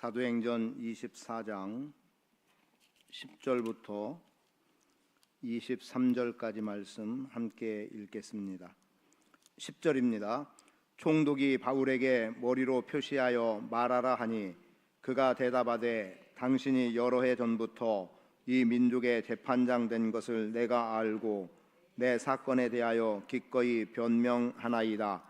사도행전 24장 10절부터 23절까지 말씀 함께 읽겠습니다. 10절입니다. 총독이 바울에게 머리로 표시하여 말하라 하니 그가 대답하되 당신이 여러 해 전부터 이 민족의 재판장 된 것을 내가 알고 내 사건에 대하여 기꺼이 변명하나이다.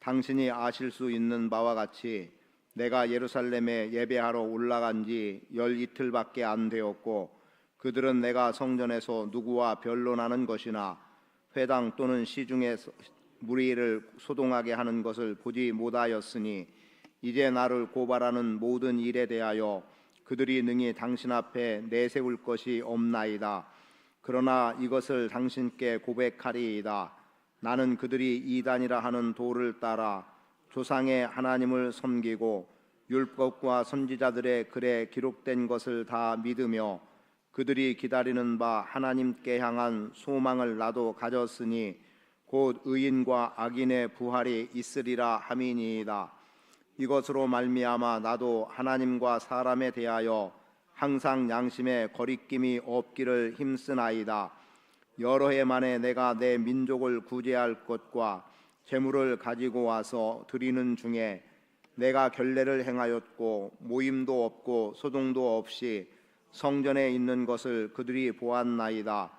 당신이 아실 수 있는 바와 같이 내가 예루살렘에 예배하러 올라간 지 열 이틀밖에 안 되었고 그들은 내가 성전에서 누구와 변론하는 것이나 회당 또는 시중에 무리를 소동하게 하는 것을 보지 못하였으니 이제 나를 고발하는 모든 일에 대하여 그들이 능히 당신 앞에 내세울 것이 없나이다. 그러나 이것을 당신께 고백하리이다. 나는 그들이 이단이라 하는 도를 따라 조상의 하나님을 섬기고 율법과 선지자들의 글에 기록된 것을 다 믿으며 그들이 기다리는 바 하나님께 향한 소망을 나도 가졌으니 곧 의인과 악인의 부활이 있으리라 함이니이다. 이것으로 말미암아 나도 하나님과 사람에 대하여 항상 양심에 거리낌이 없기를 힘쓰나이다. 여러 해 만에 내가 내 민족을 구제할 것과 재물을 가지고 와서 드리는 중에 내가 결례를 행하였고 모임도 없고 소동도 없이 성전에 있는 것을 그들이 보았나이다.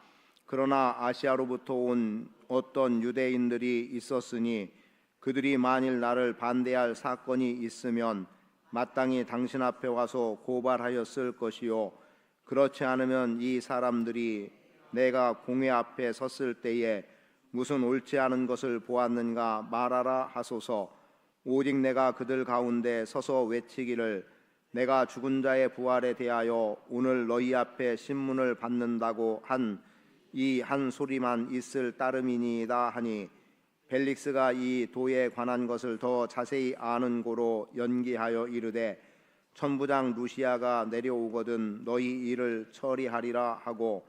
그러나 아시아로부터 온 어떤 유대인들이 있었으니 그들이 만일 나를 반대할 사건이 있으면 마땅히 당신 앞에 와서 고발하였을 것이요 그렇지 않으면 이 사람들이 내가 공회 앞에 섰을 때에 무슨 옳지 않은 것을 보았는가 말하라 하소서. 오직 내가 그들 가운데 서서 외치기를 내가 죽은 자의 부활에 대하여 오늘 너희 앞에 신문을 받는다고 한 이 한 소리만 있을 따름이니이다 하니 벨릭스가 이 도에 관한 것을 더 자세히 아는 고로 연기하여 이르되 천부장 루시아가 내려오거든 너희 일을 처리하리라 하고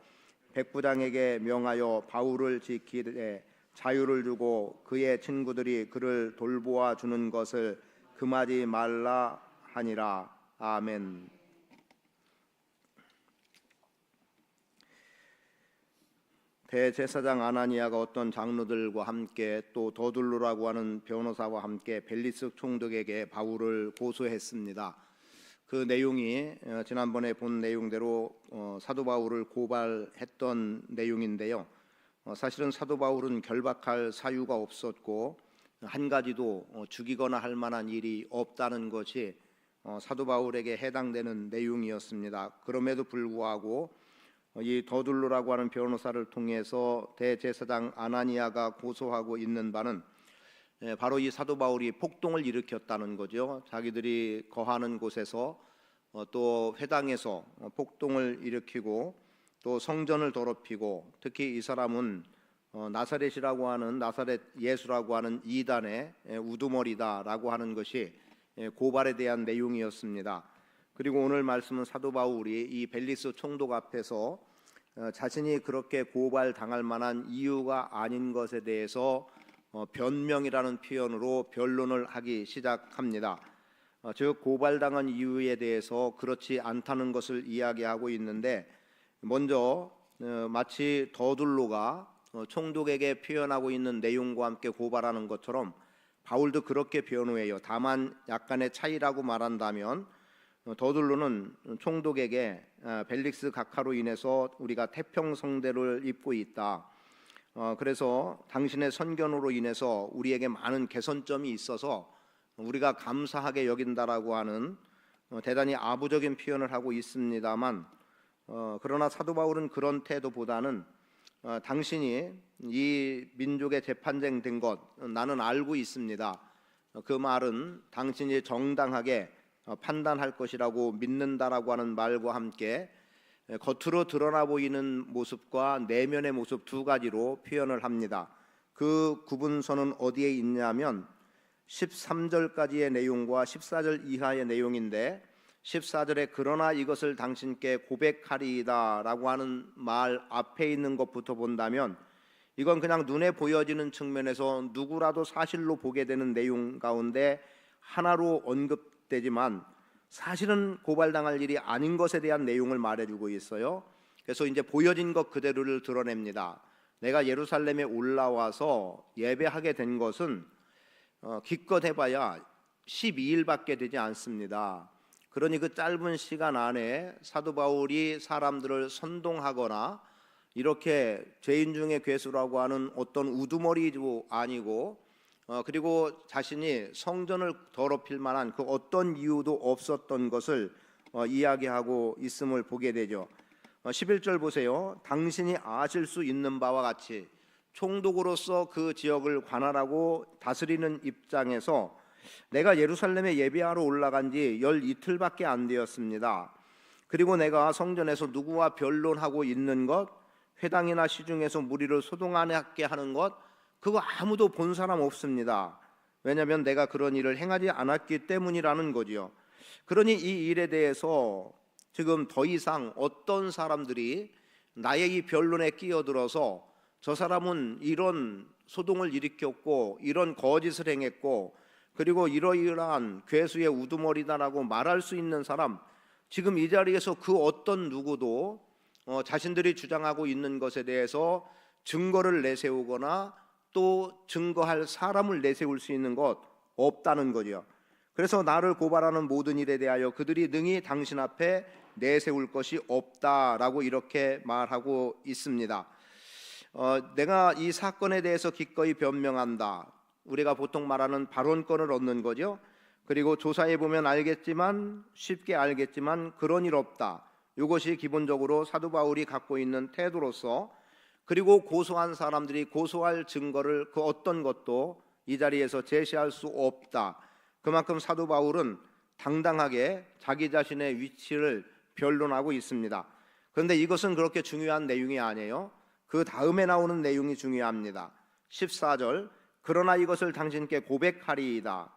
백부장에게 명하여 바울을 지키되 자유를 주고 그의 친구들이 그를 돌보아 주는 것을 금하지 말라 하니라 아멘. 대제사장 아나니아가 어떤 장로들과 함께 또 더둘로라고 하는 변호사와 함께 벨리스 총독에게 바울을 고소했습니다. 그 내용이 어, 지난번에 본 내용대로 어, 사도 바울을 고발했던 내용인데요. 어, 사실은 사도 바울은 결박할 사유가 없었고 한 가지도 어, 죽이거나 할 만한 일이 없다는 것이 어, 사도 바울에게 해당되는 내용이었습니다. 그럼에도 불구하고 어, 이 더둘로라고 하는 변호사를 통해서 대제사장 아나니아가 고소하고 있는 바는 예, 바로 이 사도 바울이 폭동을 일으켰다는 거죠. 자기들이 거하는 곳에서 어, 또 회당에서 어, 폭동을 일으키고 또 성전을 더럽히고 특히 이 사람은 어, 나사렛이라고 하는 나사렛 예수라고 하는 이단의 예, 우두머리다라고 하는 것이 예, 고발에 대한 내용이었습니다. 그리고 오늘 말씀은 사도 바울이 이 벨리스 총독 앞에서 어, 자신이 그렇게 고발 당할 만한 이유가 아닌 것에 대해서 어, 변명이라는 표현으로 변론을 하기 시작합니다. 어, 즉 고발당한 이유에 대해서 그렇지 않다는 것을 이야기하고 있는데 먼저 어, 마치 더둘로가 어, 총독에게 표현하고 있는 내용과 함께 고발하는 것처럼 바울도 그렇게 변호해요. 다만 약간의 차이라고 말한다면 어, 더둘로는 총독에게 어, 벨릭스 각하로 인해서 우리가 태평성대를 입고 있다. 어, 그래서 당신의 선견으로 인해서 우리에게 많은 개선점이 있어서 우리가 감사하게 여긴다라고 하는 어, 대단히 아부적인 표현을 하고 있습니다만 어, 그러나 사도 바울은 그런 태도보다는 어, 당신이 이 민족의 재판쟁 된 것 나는 알고 있습니다. 어, 그 말은 당신이 정당하게 어, 판단할 것이라고 믿는다라고 하는 말과 함께 에, 겉으로 드러나 보이는 모습과 내면의 모습 두 가지로 표현을 합니다. 그 구분선은 어디에 있냐면 13절까지의 내용과 14절 이하의 내용인데 14절에 그러나 이것을 당신께 고백하리이다라고 하는 말 앞에 있는 것부터 본다면 이건 그냥 눈에 보여지는 측면에서 누구라도 사실로 보게 되는 내용 가운데 하나로 언급되지만 사실은 고발당할 일이 아닌 것에 대한 내용을 말해주고 있어요. 그래서 이제 보여진 것 그대로를 드러냅니다. 내가 예루살렘에 올라와서 예배하게 된 것은 어, 기껏 해봐야 12일밖에 되지 않습니다. 그러니 그 짧은 시간 안에 사도 바울이 사람들을 선동하거나 이렇게 죄인 중에 괴수라고 하는 어떤 우두머리도 아니고 어, 그리고 자신이 성전을 더럽힐 만한 그 어떤 이유도 없었던 것을 어, 이야기하고 있음을 보게 되죠. 어, 11절 보세요. 당신이 아실 수 있는 바와 같이 총독으로서 그 지역을 관할하고 다스리는 입장에서 내가 예루살렘에 예배하러 올라간 지 열 이틀밖에 안 되었습니다. 그리고 내가 성전에서 누구와 변론하고 있는 것, 회당이나 시중에서 무리를 소동하게 하는 것, 그거 아무도 본 사람 없습니다. 왜냐하면 내가 그런 일을 행하지 않았기 때문이라는 거지요. 그러니 이 일에 대해서 지금 더 이상 어떤 사람들이 나의 이 변론에 끼어들어서 저 사람은 이런 소동을 일으켰고 이런 거짓을 행했고 그리고 이러이러한 괴수의 우두머리다라고 말할 수 있는 사람 지금 이 자리에서 그 어떤 누구도 어, 자신들이 주장하고 있는 것에 대해서 증거를 내세우거나 또 증거할 사람을 내세울 수 있는 것 없다는 거죠. 그래서 나를 고발하는 모든 일에 대하여 그들이 능히 당신 앞에 내세울 것이 없다라고 이렇게 말하고 있습니다. 어, 내가 이 사건에 대해서 기꺼이 변명한다. 우리가 보통 말하는 발언권을 얻는 거죠. 그리고 조사해 보면 알겠지만 쉽게 알겠지만 그런 일 없다. 이것이 기본적으로 사도 바울이 갖고 있는 태도로서 그리고 고소한 사람들이 고소할 증거를 그 어떤 것도 이 자리에서 제시할 수 없다. 그만큼 사도 바울은 당당하게 자기 자신의 위치를 변론하고 있습니다. 그런데 이것은 그렇게 중요한 내용이 아니에요. 그 다음에 나오는 내용이 중요합니다. 14절 그러나 이것을 당신께 고백하리이다.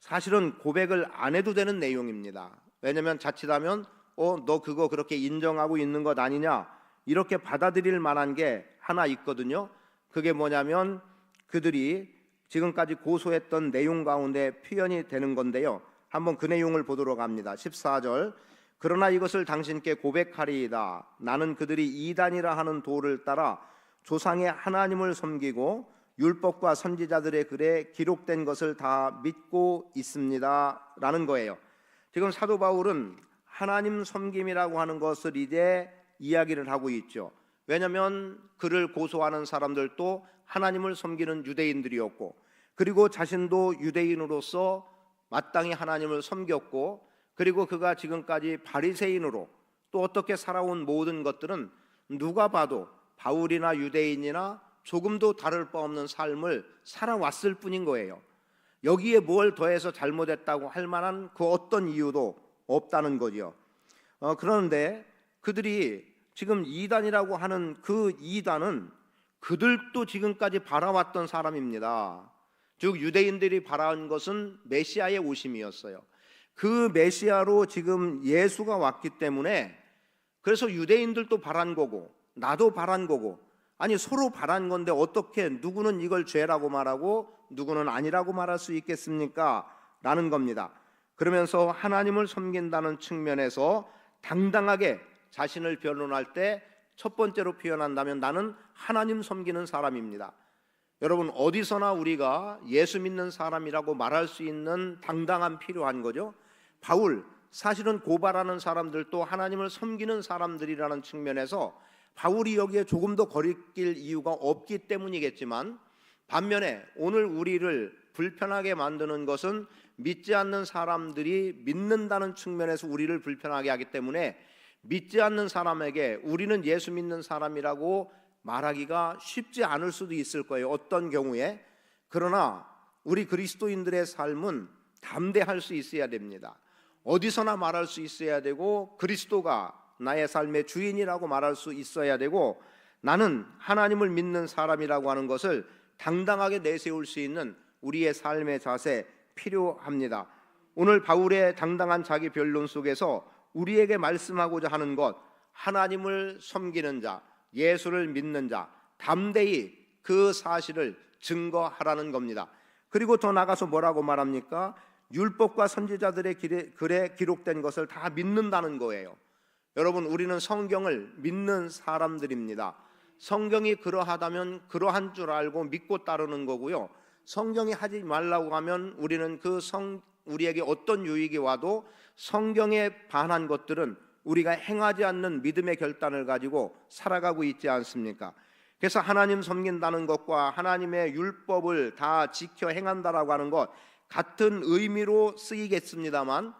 사실은 고백을 안 해도 되는 내용입니다. 왜냐하면 자칫하면 어 너 그거 그렇게 인정하고 있는 것 아니냐 이렇게 받아들일 만한 게 하나 있거든요. 그게 뭐냐면 그들이 지금까지 고소했던 내용 가운데 표현이 되는 건데요. 한번 그 내용을 보도록 합니다. 14절 그러나 이것을 당신께 고백하리이다. 나는 그들이 이단이라 하는 도를 따라 조상의 하나님을 섬기고 율법과 선지자들의 글에 기록된 것을 다 믿고 있습니다 라는 거예요. 지금 사도 바울은 하나님 섬김이라고 하는 것을 이제 이야기를 하고 있죠. 왜냐하면 그를 고소하는 사람들도 하나님을 섬기는 유대인들이었고 그리고 자신도 유대인으로서 마땅히 하나님을 섬겼고 그리고 그가 지금까지 바리새인으로 또 어떻게 살아온 모든 것들은 누가 봐도 바울이나 유대인이나 조금도 다를 바 없는 삶을 살아왔을 뿐인 거예요. 여기에 뭘 더해서 잘못했다고 할 만한 그 어떤 이유도 없다는 거죠. 어, 그런데 그들이 지금 이단이라고 하는 그 이단은 그들도 지금까지 바라왔던 사람입니다. 즉 유대인들이 바라온 것은 메시아의 오심이었어요. 그 메시아로 지금 예수가 왔기 때문에 그래서 유대인들도 바란 거고 나도 바란 거고 아니 서로 바란 건데 어떻게 누구는 이걸 죄라고 말하고 누구는 아니라고 말할 수 있겠습니까? 라는 겁니다. 그러면서 하나님을 섬긴다는 측면에서 당당하게 자신을 변론할 때 첫 번째로 표현한다면 나는 하나님 섬기는 사람입니다. 여러분 어디서나 우리가 예수 믿는 사람이라고 말할 수 있는 당당함 필요한 거죠. 바울 사실은 고발하는 사람들도 하나님을 섬기는 사람들이라는 측면에서 바울이 여기에 조금 더 거리낄 이유가 없기 때문이겠지만 반면에 오늘 우리를 불편하게 만드는 것은 믿지 않는 사람들이 믿는다는 측면에서 우리를 불편하게 하기 때문에 믿지 않는 사람에게 우리는 예수 믿는 사람이라고 말하기가 쉽지 않을 수도 있을 거예요. 어떤 경우에 그러나 우리 그리스도인들의 삶은 담대할 수 있어야 됩니다. 어디서나 말할 수 있어야 되고 그리스도가 나의 삶의 주인이라고 말할 수 있어야 되고 나는 하나님을 믿는 사람이라고 하는 것을 당당하게 내세울 수 있는 우리의 삶의 자세 필요합니다. 오늘 바울의 당당한 자기 변론 속에서 우리에게 말씀하고자 하는 것 하나님을 섬기는 자, 예수를 믿는 자, 담대히 그 사실을 증거하라는 겁니다. 그리고 더 나가서 뭐라고 말합니까? 율법과 선지자들의 글에 기록된 것을 다 믿는다는 거예요. 여러분, 우리는 성경을 믿는 사람들입니다. 성경이 그러하다면 그러한 줄 알고 믿고 따르는 거고요. 성경이 하지 말라고 하면 우리는 그 성 우리에게 어떤 유익이 와도 성경에 반한 것들은 우리가 행하지 않는 믿음의 결단을 가지고 살아가고 있지 않습니까? 그래서 하나님 섬긴다는 것과 하나님의 율법을 다 지켜 행한다라고 하는 것 같은 의미로 쓰이겠습니다만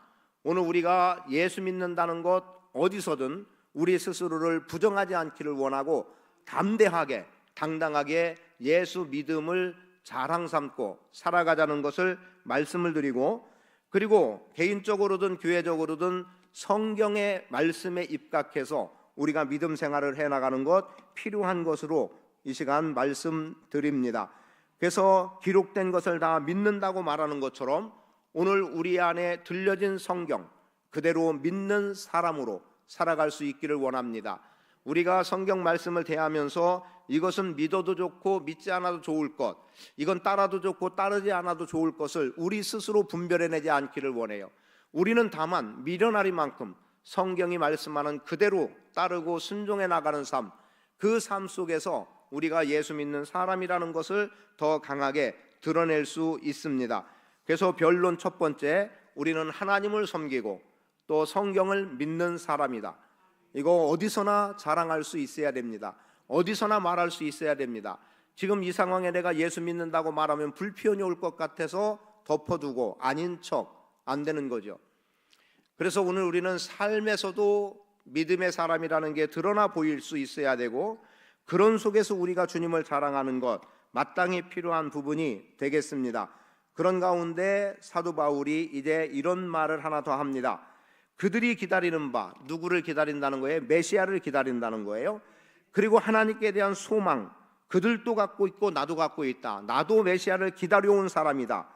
오늘 우리가 예수 믿는다는 것 어디서든 우리 스스로를 부정하지 않기를 원하고 담대하게 당당하게 예수 믿음을 자랑 삼고 살아가자는 것을 말씀을 드리고 그리고 개인적으로든 교회적으로든 성경의 말씀에 입각해서 우리가 믿음 생활을 해 나가는 것 필요한 것으로 이 시간 말씀드립니다. 그래서 기록된 것을 다 믿는다고 말하는 것처럼 오늘 우리 안에 들려진 성경 그대로 믿는 사람으로 살아갈 수 있기를 원합니다. 우리가 성경 말씀을 대하면서 이것은 믿어도 좋고 믿지 않아도 좋을 것, 이건 따라도 좋고 따르지 않아도 좋을 것을 우리 스스로 분별해내지 않기를 원해요. 우리는 다만 미련하리만큼 성경이 말씀하는 그대로 따르고 순종해 나가는 삶, 그 삶 속에서 우리가 예수 믿는 사람이라는 것을 더 강하게 드러낼 수 있습니다. 그래서 변론 첫 번째, 우리는 하나님을 섬기고 또 성경을 믿는 사람이다. 이거 어디서나 자랑할 수 있어야 됩니다. 어디서나 말할 수 있어야 됩니다. 지금 이 상황에 내가 예수 믿는다고 말하면 불편이 올 것 같아서 덮어두고 아닌 척 안 되는 거죠. 그래서 오늘 우리는 삶에서도 믿음의 사람이라는 게 드러나 보일 수 있어야 되고 그런 속에서 우리가 주님을 자랑하는 것 마땅히 필요한 부분이 되겠습니다. 그런 가운데 사도 바울이 이제 이런 말을 하나 더 합니다. 그들이 기다리는 바 누구를 기다린다는 거예요? 메시아를 기다린다는 거예요. 그리고 하나님께 대한 소망 그들도 갖고 있고 나도 갖고 있다. 나도 메시아를 기다려온 사람이다.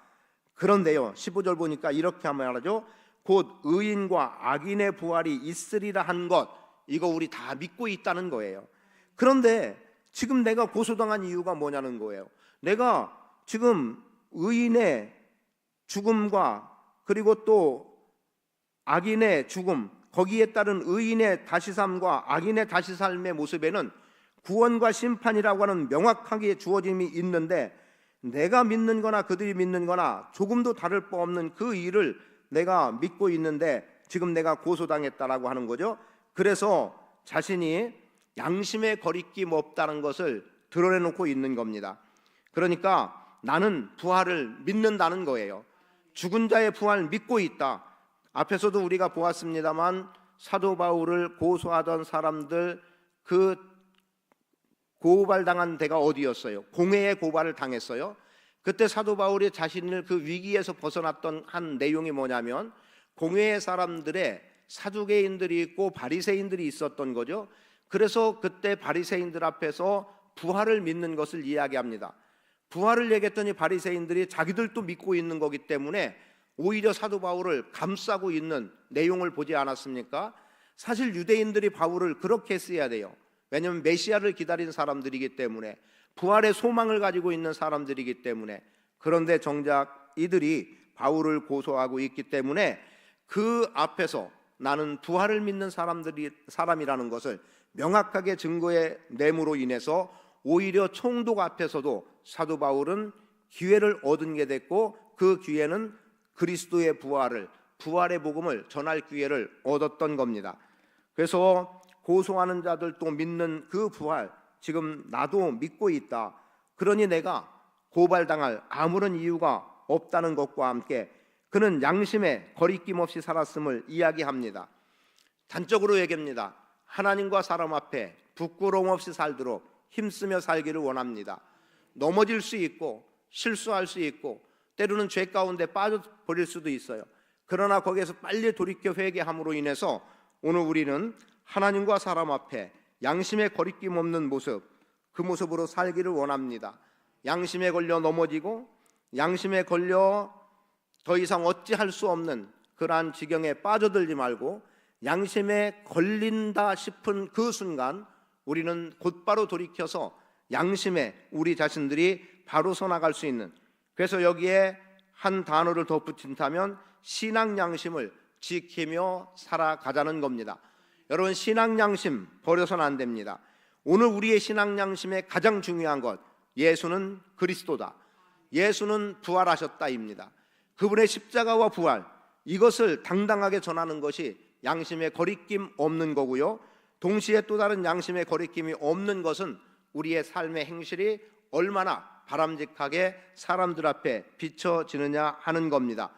그런데요. 15절 보니까 이렇게 하면 말하죠. 곧 의인과 악인의 부활이 있으리라 한 것 이거 우리 다 믿고 있다는 거예요. 그런데 지금 내가 고소당한 이유가 뭐냐는 거예요. 내가 지금 의인의 죽음과 그리고 또 악인의 죽음 거기에 따른 의인의 다시 삶과 악인의 다시 삶의 모습에는 구원과 심판이라고 하는 명확하게 주어짐이 있는데 내가 믿는 거나 그들이 믿는 거나 조금도 다를 바 없는 그 일을 내가 믿고 있는데 지금 내가 고소당했다라고 하는 거죠. 그래서 자신이 양심의 거리낌 없다는 것을 드러내놓고 있는 겁니다. 그러니까 나는 부활을 믿는다는 거예요. 죽은 자의 부활 믿고 있다. 앞에서도 우리가 보았습니다만 사도 바울을 고소하던 사람들 그 고발당한 데가 어디였어요? 공회의 고발을 당했어요. 그때 사도 바울이 자신을 그 위기에서 벗어났던 한 내용이 뭐냐면 공회의 사람들의 사두개인들이 있고 바리새인들이 있었던 거죠. 그래서 그때 바리새인들 앞에서 부활을 믿는 것을 이야기합니다. 부활을 얘기했더니 바리새인들이 자기들도 믿고 있는 거기 때문에 오히려 사도 바울을 감싸고 있는 내용을 보지 않았습니까? 사실 유대인들이 바울을 그렇게 했어야 돼요. 왜냐하면 메시아를 기다린 사람들이기 때문에 부활의 소망을 가지고 있는 사람들이기 때문에 그런데 정작 이들이 바울을 고소하고 있기 때문에 그 앞에서 나는 부활을 믿는 사람들이 사람이라는 것을 명확하게 증거의 내므로 인해서 오히려 총독 앞에서도 사도 바울은 기회를 얻은 게 됐고 그 기회는 그리스도의 부활을 부활의 복음을 전할 기회를 얻었던 겁니다. 그래서 고소하는 자들도 믿는 그 부활 지금 나도 믿고 있다. 그러니 내가 고발당할 아무런 이유가 없다는 것과 함께 그는 양심에 거리낌 없이 살았음을 이야기합니다. 단적으로 얘기합니다. 하나님과 사람 앞에 부끄러움 없이 살도록 힘쓰며 살기를 원합니다. 넘어질 수 있고 실수할 수 있고 때로는 죄 가운데 빠져 버릴 수도 있어요. 그러나 거기에서 빨리 돌이켜 회개함으로 인해서 오늘 우리는 하나님과 사람 앞에 양심에 거리낌 없는 모습 그 모습으로 살기를 원합니다. 양심에 걸려 넘어지고 양심에 걸려 더 이상 어찌할 수 없는 그러한 지경에 빠져들지 말고 양심에 걸린다 싶은 그 순간 우리는 곧바로 돌이켜서 양심에 우리 자신들이 바로 서 나갈 수 있는 그래서 여기에 한 단어를 덧붙인다면 신앙 양심을 지키며 살아가자는 겁니다. 여러분 신앙 양심 버려서는 안 됩니다. 오늘 우리의 신앙 양심의 가장 중요한 것 예수는 그리스도다. 예수는 부활하셨다입니다. 그분의 십자가와 부활 이것을 당당하게 전하는 것이 양심의 거리낌 없는 거고요. 동시에 또 다른 양심의 거리낌이 없는 것은 우리의 삶의 행실이 얼마나 바람직하게 사람들 앞에 비춰지느냐 하는 겁니다.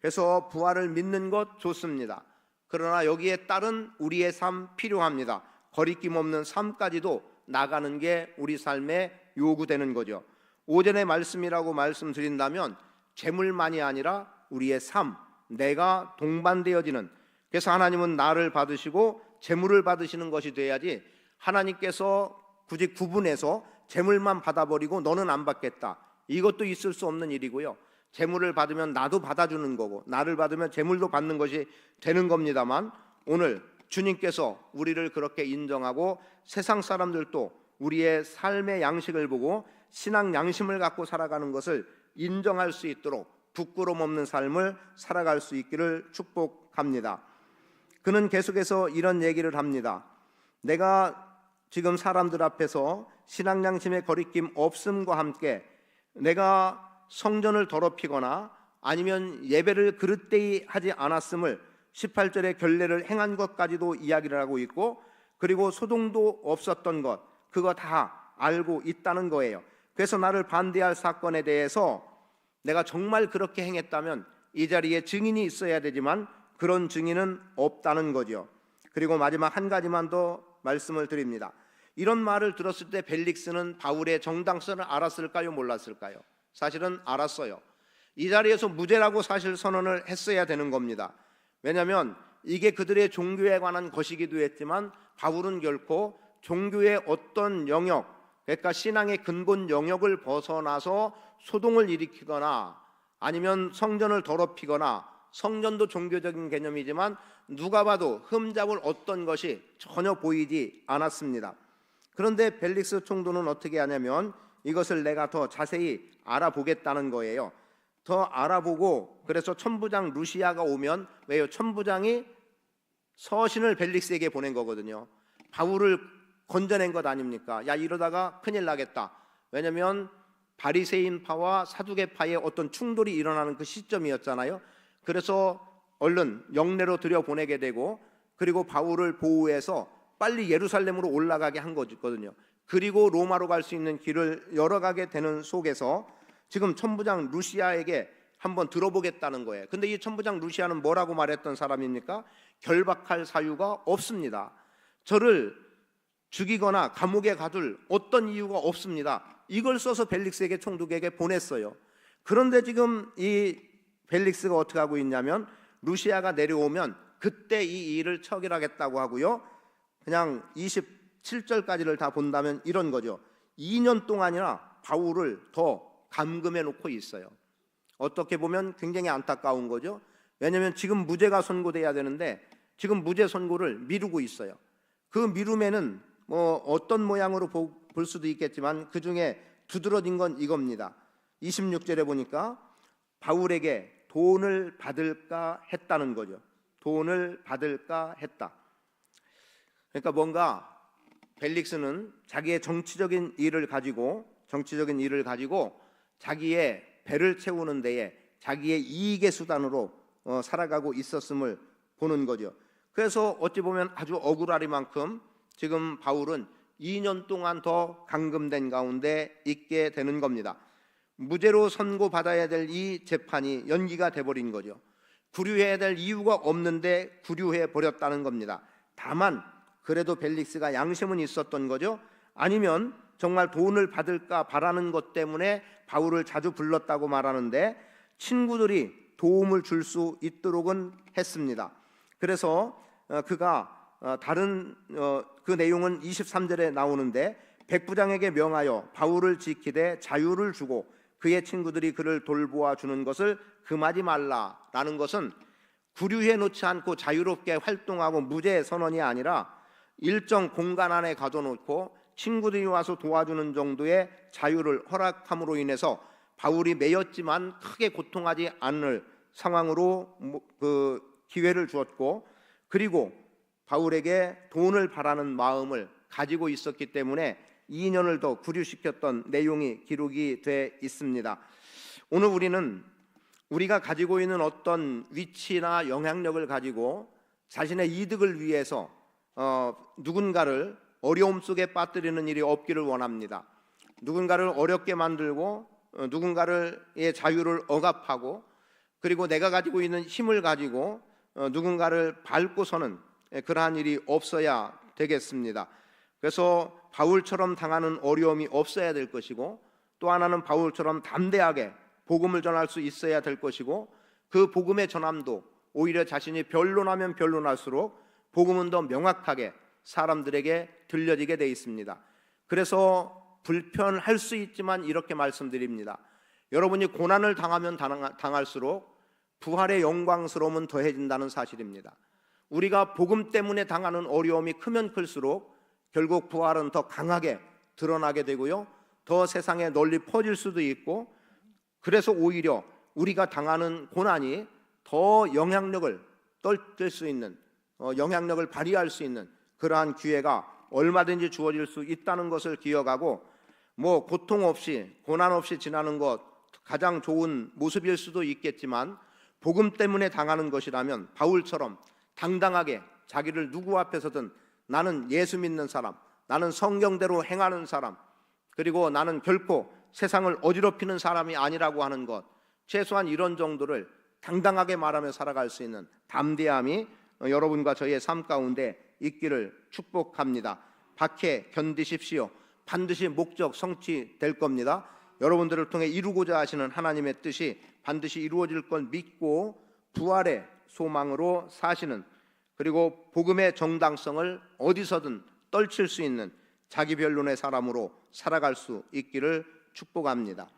그래서 부활을 믿는 것 좋습니다. 그러나 여기에 따른 우리의 삶 필요합니다. 거리낌 없는 삶까지도 나가는 게 우리 삶에 요구되는 거죠. 오전의 말씀이라고 말씀드린다면 재물만이 아니라 우리의 삶, 내가 동반되어지는 그래서 하나님은 나를 받으시고 재물을 받으시는 것이 돼야지 하나님께서 굳이 구분해서 재물만 받아버리고 너는 안 받겠다. 이것도 있을 수 없는 일이고요. 재물을 받으면 나도 받아주는 거고 나를 받으면 재물도 받는 것이 되는 겁니다만 오늘 주님께서 우리를 그렇게 인정하고 세상 사람들도 우리의 삶의 양식을 보고 신앙 양심을 갖고 살아가는 것을 인정할 수 있도록 부끄럼 없는 삶을 살아갈 수 있기를 축복합니다. 그는 계속해서 이런 얘기를 합니다. 내가 지금 사람들 앞에서 신앙 양심의 거리낌 없음과 함께 내가 성전을 더럽히거나 아니면 예배를 그릇되이 하지 않았음을 18절의 결례를 행한 것까지도 이야기를 하고 있고 그리고 소동도 없었던 것 그거 다 알고 있다는 거예요. 그래서 나를 반대할 사건에 대해서 내가 정말 그렇게 행했다면 이 자리에 증인이 있어야 되지만 그런 증인은 없다는 거죠. 그리고 마지막 한 가지만 더 말씀을 드립니다. 이런 말을 들었을 때 벨릭스는 바울의 정당성을 알았을까요, 몰랐을까요? 사실은 알았어요. 이 자리에서 무죄라고 사실 선언을 했어야 되는 겁니다. 왜냐하면 이게 그들의 종교에 관한 것이기도 했지만 바울은 결코 종교의 어떤 영역, 그러니까 신앙의 근본 영역을 벗어나서 소동을 일으키거나 아니면 성전을 더럽히거나 성전도 종교적인 개념이지만 누가 봐도 흠잡을 어떤 것이 전혀 보이지 않았습니다. 그런데 벨릭스 총독은 어떻게 하냐면 이것을 내가 더 자세히 알아보겠다는 거예요. 더 알아보고 그래서 천부장 루시아가 오면 왜요? 천부장이 서신을 벨릭스에게 보낸 거거든요. 바울을 건져낸 것 아닙니까? 야 이러다가 큰일 나겠다. 왜냐하면 바리새인파와 사두개파의 어떤 충돌이 일어나는 그 시점이었잖아요. 그래서 얼른 영내로 들여 보내게 되고 그리고 바울을 보호해서 빨리 예루살렘으로 올라가게 한 거거든요. 그리고 로마로 갈 수 있는 길을 열어가게 되는 속에서 지금 천부장 루시아에게 한번 들어보겠다는 거예요. 근데 이 천부장 루시아는 뭐라고 말했던 사람입니까? 결박할 사유가 없습니다. 저를 죽이거나 감옥에 가둘 어떤 이유가 없습니다. 이걸 써서 벨릭스에게 총독에게 보냈어요. 그런데 지금 이 벨릭스가 어떻게 하고 있냐면 루시아가 내려오면 그때 이 일을 처결하겠다고 하고요. 그냥 27절까지를 다 본다면 이런 거죠. 2년 동안이나 바울을 더 감금해 놓고 있어요. 어떻게 보면 굉장히 안타까운 거죠. 왜냐하면 지금 무죄가 선고돼야 되는데 지금 무죄 선고를 미루고 있어요. 그 미rum에는 뭐 어떤 모양으로 볼 수도 있겠지만 그 중에 두드러진 건 이겁니다. 26절에 보니까 바울에게 돈을 받을까 했다는 거죠. 돈을 받을까 했다. 그러니까 뭔가 벨릭스는 자기의 정치적인 일을 가지고 정치적인 일을 가지고 자기의 배를 채우는 데에 자기의 이익의 수단으로 어, 살아가고 있었음을 보는 거죠. 그래서 어찌 보면 아주 억울하리만큼 지금 바울은 2년 동안 더 감금된 가운데 있게 되는 겁니다. 무죄로 선고받아야 될 이 재판이 연기가 돼버린 거죠. 구류해야 될 이유가 없는데 구류해 버렸다는 겁니다. 다만 그래도 벨릭스가 양심은 있었던 거죠. 아니면 정말 돈을 받을까 바라는 것 때문에 바울을 자주 불렀다고 말하는데 친구들이 도움을 줄 수 있도록은 했습니다. 그래서 어, 그가 어, 다른 어, 그 내용은 23절에 나오는데 백부장에게 명하여 바울을 지키되 자유를 주고 그의 친구들이 그를 돌보아 주는 것을 금하지 말라라는 것은 구류해 놓지 않고 자유롭게 활동하고 무죄 선언이 아니라 일정 공간 안에 가둬놓고 친구들이 와서 도와주는 정도의 자유를 허락함으로 인해서 바울이 매였지만 크게 고통하지 않을 상황으로 뭐- 그 기회를 주었고 그리고 바울에게 돈을 바라는 마음을 가지고 있었기 때문에 2년을 더 구류시켰던 내용이 기록이 돼 있습니다. 오늘 우리는 우리가 가지고 있는 어떤 위치나 영향력을 가지고 자신의 이득을 위해서 어, 누군가를 어려움 속에 빠뜨리는 일이 없기를 원합니다. 누군가를 어렵게 만들고 어, 누군가를의 자유를 억압하고 그리고 내가 가지고 있는 힘을 가지고 어, 누군가를 밟고서는 예, 그러한 일이 없어야 되겠습니다. 그래서 바울처럼 당하는 어려움이 없어야 될 것이고 또 하나는 바울처럼 담대하게 복음을 전할 수 있어야 될 것이고 그 복음의 전함도 오히려 자신이 변론하면 변론할수록 복음은 더 명확하게 사람들에게 들려지게 돼 있습니다. 그래서 불편할 수 있지만 이렇게 말씀드립니다. 여러분이 고난을 당하면 당하- 당할수록 부활의 영광스러움은 더해진다는 사실입니다. 우리가 복음 때문에 당하는 어려움이 크면 클수록 결국 부활은 더 강하게 드러나게 되고요. 더 세상에 널리 퍼질 수도 있고 그래서 오히려 우리가 당하는 고난이 더 영향력을 떨칠 수 있는 어, 영향력을 발휘할 수 있는 그러한 기회가 얼마든지 주어질 수 있다는 것을 기억하고 뭐 고통 없이 고난 없이 지나는 것 가장 좋은 모습일 수도 있겠지만 복음 때문에 당하는 것이라면 바울처럼 당당하게 자기를 누구 앞에서든 나는 예수 믿는 사람, 나는 성경대로 행하는 사람, 그리고 나는 결코 세상을 어지럽히는 사람이 아니라고 하는 것, 최소한 이런 정도를 당당하게 말하며 살아갈 수 있는 담대함이 어, 여러분과 저희의 삶 가운데 있기를 축복합니다. 박해 견디십시오. 반드시 목적 성취될 겁니다. 여러분들을 통해 이루고자 하시는 하나님의 뜻이 반드시 이루어질 걸 믿고 부활의 소망으로 사시는 그리고 복음의 정당성을 어디서든 떨칠 수 있는 자기 변론의 사람으로 살아갈 수 있기를 축복합니다.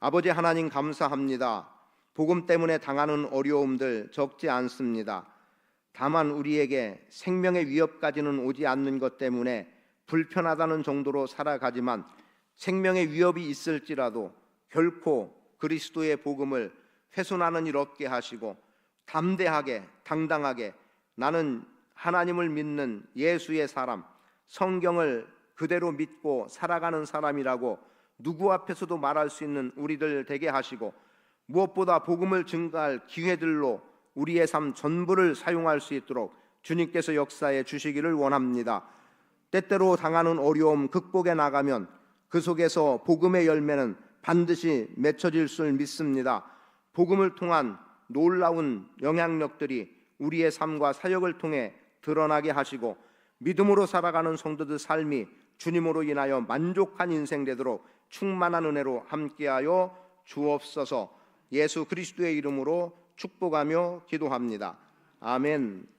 아버지 하나님 감사합니다. 복음 때문에 당하는 어려움들 적지 않습니다. 다만 우리에게 생명의 위협까지는 오지 않는 것 때문에 불편하다는 정도로 살아가지만 생명의 위협이 있을지라도 결코 그리스도의 복음을 훼손하는 일 없게 하시고 담대하게 당당하게 나는 하나님을 믿는 예수의 사람 성경을 그대로 믿고 살아가는 사람이라고 누구 앞에서도 말할 수 있는 우리들 되게 하시고 무엇보다 복음을 증가할 기회들로 우리의 삶 전부를 사용할 수 있도록 주님께서 역사해 주시기를 원합니다. 때때로 당하는 어려움 극복해 나가면 그 속에서 복음의 열매는 반드시 맺혀질 줄 믿습니다. 복음을 통한 놀라운 영향력들이 우리의 삶과 사역을 통해 드러나게 하시고 믿음으로 살아가는 성도들 삶이 주님으로 인하여 만족한 인생 되도록 충만한 은혜로 함께하여 주옵소서. 예수 그리스도의 이름으로 축복하며 기도합니다. 아멘.